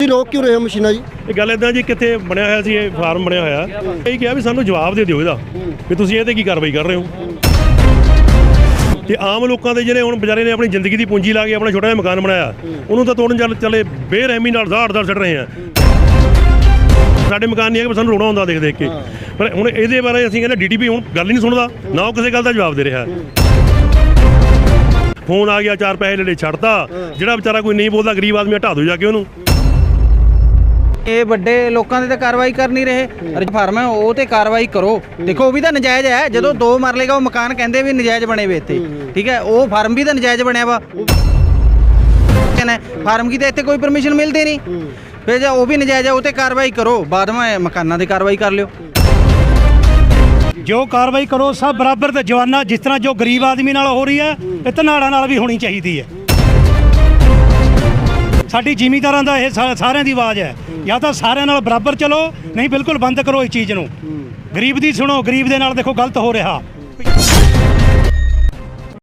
ਤੁਸੀਂ ਰੋਕ ਕਿਉਂ ਰਹੇ ਹੋ ਮਸ਼ੀਨਾਂ ਜੀ? ਇਹ ਗੱਲ ਇਦਾਂ ਜੀ, ਕਿੱਥੇ ਬਣਿਆ ਹੋਇਆ ਸੀ, ਇਹ ਫਾਰਮ ਬਣਿਆ ਹੋਇਆ। ਇਹ ਕਿਹਾ ਵੀ ਸਾਨੂੰ ਜਵਾਬ ਦੇ ਦਿਓ ਇਹਦਾ, ਵੀ ਤੁਸੀਂ ਇਹ ਕੀ ਕਾਰਵਾਈ ਕਰ ਰਹੇ ਹੋ। ਤੇ ਆਮ ਲੋਕਾਂ ਦੇ ਜਿਹੜੇ ਹੁਣ ਵਿਚਾਰੇ ਨੇ ਆਪਣੀ ਜ਼ਿੰਦਗੀ ਦੀ ਪੂੰਜੀ ਲਾ ਕੇ ਆਪਣਾ ਛੋਟਾ ਜਿਹਾ ਮਕਾਨ ਬਣਾਇਆ, ਉਹਨੂੰ ਤਾਂ ਤੋੜਨ ਚੱਲ, ਚੱਲੇ ਬੇਰਹਿਮੀ ਨਾਲ ਜ਼ਾੜ ਜ਼ਾੜ ਛੱਡ ਰਹੇ ਆ। ਸਾਡੇ ਮਕਾਨ ਨਹੀਂ ਹੈਗੇ ਸਾਨੂੰ ਰੋਣਾ ਹੁੰਦਾ ਦੇਖ ਦੇਖ ਕੇ। ਪਰ ਹੁਣ ਇਹਦੇ ਬਾਰੇ ਅਸੀਂ ਕਹਿੰਦੇ ਡੀਟੀਪੀ ਹੁਣ ਗੱਲ ਹੀ ਨਹੀਂ ਸੁਣਦਾ, ਨਾ ਉਹ ਕਿਸੇ ਗੱਲ ਦਾ ਜਵਾਬ ਦੇ ਰਿਹਾ। ਫੋਨ ਆ ਗਿਆ, ਚਾਰ ਪੈਸੇ ਲੈ ਛੱਡਤਾ। ਜਿਹੜਾ ਵਿਚਾਰਾ ਕੋਈ ਨਹੀਂ ਬੋਲਦਾ, ਗਰੀਬ ਆਦਮੀ ਹਟਾ ਦਿਓ ਜਾ ਕੇ ਉਹਨੂੰ। ਇਹ ਵੱਡੇ ਲੋਕਾਂ ਦੇ ਤਾਂ ਕਾਰਵਾਈ ਕਰ ਨਹੀਂ ਰਹੇ। ਅਰੇ ਫਾਰਮ ਹੈ ਉਹ ਤੇ ਕਾਰਵਾਈ ਕਰੋ। ਦੇਖੋ ਉਹ ਵੀ ਤਾਂ ਨਜਾਇਜ਼ ਹੈ। ਜਦੋਂ ਦੋ ਮਰਲੇ ਦਾ ਉਹ ਮਕਾਨ ਕਹਿੰਦੇ ਵੀ ਨਜਾਇਜ਼ ਬਣੇ ਵੇ ਇੱਥੇ। ਠੀਕ ਹੈ ਉਹ ਫਾਰਮ ਵੀ ਤਾਂ ਨਜਾਇਜ਼ ਬਣਿਆ ਵਾ। ਕਹਿੰਦਾ ਫਾਰਮ ਕੀ ਤਾਂ ਇੱਥੇ ਕੋਈ ਪਰਮਿਸ਼ਨ ਮਿਲਦੀ ਨਹੀਂ। ਫਿਰ ਜੇ ਉਹ ਵੀ ਨਜਾਇਜ਼ ਹੈ ਉਹ ਤੇ ਕਾਰਵਾਈ ਕਰੋ। ਬਾਅਦ ਵਿੱਚ ਮਕਾਨਾਂ ਦੀ ਕਾਰਵਾਈ ਕਰ ਲਿਓ। ਜੋ ਕਾਰਵਾਈ ਕਰੋ ਸਭ ਬਰਾਬਰ ਤੇ ਜਵਾਨਾ ਜਿਸ ਤਰ੍ਹਾਂ ਜੋ ਗਰੀਬ ਆਦਮੀ ਨਾਲ ਹੋ ਰਹੀ ਹੈ। ਇਹ ਧਨਾੜਾਂ ਨਾਲ ਵੀ ਹੋਣੀ ਚਾਹੀਦੀ ਹੈ। ਸਾਡੀ ਜ਼ਿਮੀਂਦਾਰਾਂ ਦਾ ਇਹ ਸਾ- ਸਾਰਿਆਂ ਦੀ ਆਵਾਜ਼ ਹੈ। ਜਾਂ ਤਾਂ ਸਾਰਿਆਂ ਨਾਲ ਬਰਾਬਰ ਚਲੋ ਨਹੀਂ ਬਿਲਕੁਲ ਬੰਦ ਕਰੋ ਇਸ ਚੀਜ਼ ਨੂੰ। ਗਰੀਬ ਦੀ ਸੁਣੋ ਗਰੀਬ ਦੇ ਨਾਲ ਦੇਖੋ ਗਲਤ ਹੋ ਰਿਹਾ।